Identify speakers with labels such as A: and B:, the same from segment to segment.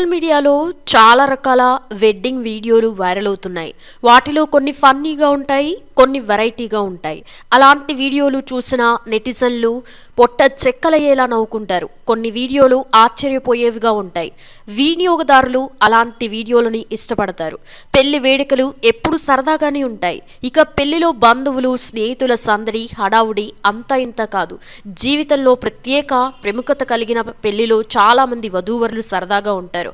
A: Social మీడియాలో చాలా రకాల వెడ్డింగ్ వీడియోలు వైరల్ అవుతున్నాయి. వాటిలో కొన్ని ఫన్నీగా ఉంటాయి కొన్ని వెరైటీగా ఉంటాయి. అలాంటి వీడియోలు చూసిన నెటిజన్లు పొట్ట చెక్కలయ్యేలా నవ్వుకుంటారు. కొన్ని వీడియోలు ఆశ్చర్యపోయేవిగా ఉంటాయి. వినియోగదారులు అలాంటి వీడియోలని ఇష్టపడతారు. పెళ్ళి వేడుకలు ఎప్పుడు సరదాగానే ఉంటాయి. ఇక పెళ్ళిలో బంధువులు స్నేహితుల సందడి హడావుడి అంత ఇంత కాదు. జీవితంలో ప్రత్యేక ప్రముఖత కలిగిన పెళ్ళిలో చాలా మంది వధూవరులు సరదాగా ఉంటారు.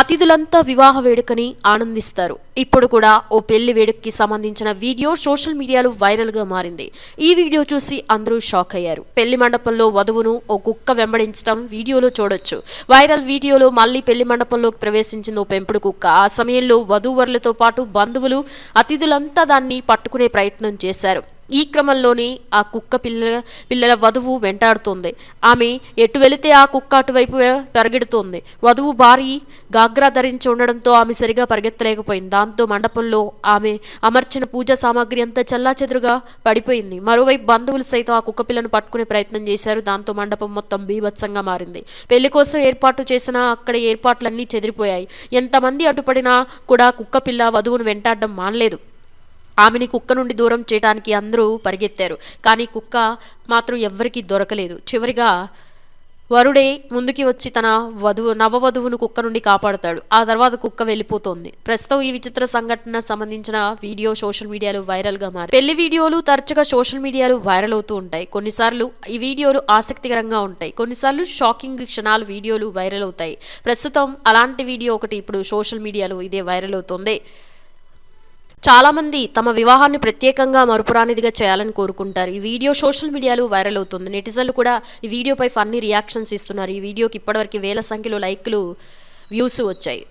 A: అతిథులంతా వివాహ వేడుకని ఆనందిస్తారు. ఇప్పుడు కూడా ఓ పెళ్ళి వేడుకకి సంబంధించిన వీడియో సోషల్ మీడియాలో వైరల్గా మారింది. ఈ వీడియో చూసి అందరూ షాక్ అయ్యారు. పెళ్ళి మండపంలో వధువును ఓ కుక్క వెంబడించడం వీడియోలో చూడొచ్చు. వైరల్ వీడియోలో మళ్ళీ పెళ్ళి మండపంలోకి ప్రవేశించింది ఓ పెంపుడు కుక్క. ఆ సమయంలో వధూవరులతో పాటు బంధువులు అతిథులంతా దాన్ని పట్టుకునే ప్రయత్నం చేశారు. ఈ క్రమంలోనే ఆ కుక్క పిల్ల పిల్లల వధువు వెంటాడుతోంది. ఆమె ఎటు వెళితే ఆ కుక్క అటువైపు పరిగెడుతోంది. వధువు భారీ గాగ్రా ధరించి ఉండడంతో ఆమె సరిగా పరిగెత్తలేకపోయింది. దాంతో మండపంలో ఆమె అమర్చిన పూజా సామాగ్రి అంతా చల్లాచెదురుగా పడిపోయింది. మరోవైపు బంధువులు సైతం ఆ కుక్క పిల్లను పట్టుకునే ప్రయత్నం చేశారు. దాంతో మండపం మొత్తం బీభత్సంగా మారింది. పెళ్ళి కోసం ఏర్పాటు చేసిన అక్కడ ఏర్పాట్లన్నీ చెదిరిపోయాయి. ఎంతమంది అటుపడినా కూడా కుక్క పిల్ల వధువును వెంటాడడం మానలేదు. ఆమెని కుక్క నుండి దూరం చేయడానికి అందరూ పరిగెత్తారు. కానీ కుక్క మాత్రం ఎవ్వరికీ దొరకలేదు. చివరిగా వరుడే ముందుకి వచ్చి తన వధువు నవవధువును కుక్క నుండి కాపాడుతాడు. ఆ తర్వాత కుక్క వెళ్ళిపోతుంది. ప్రస్తుతం ఈ విచిత్ర సంఘటన సంబంధించిన వీడియో సోషల్ మీడియాలో వైరల్గా మారి పెళ్ళి వీడియోలు తరచుగా సోషల్ మీడియాలో వైరల్ అవుతూ ఉంటాయి. కొన్నిసార్లు ఈ వీడియోలు ఆసక్తికరంగా ఉంటాయి. కొన్నిసార్లు షాకింగ్ క్షణాలు వీడియోలు వైరల్ అవుతాయి. ప్రస్తుతం అలాంటి వీడియో ఒకటి ఇప్పుడు సోషల్ మీడియాలో ఇదే వైరల్ అవుతోంది. చాలామంది తమ వివాహాన్ని ప్రత్యేకంగా మరుపురానిదిగా చేయాలని కోరుకుంటారు. ఈ వీడియో సోషల్ మీడియాలో వైరల్ అవుతుంది. నెటిజన్లు కూడా ఈ వీడియోపై ఫన్నీ రియాక్షన్స్ ఇస్తున్నారు. ఈ వీడియోకి ఇప్పటివరకు వేల సంఖ్యలో లైక్లు వ్యూస్ వచ్చాయి.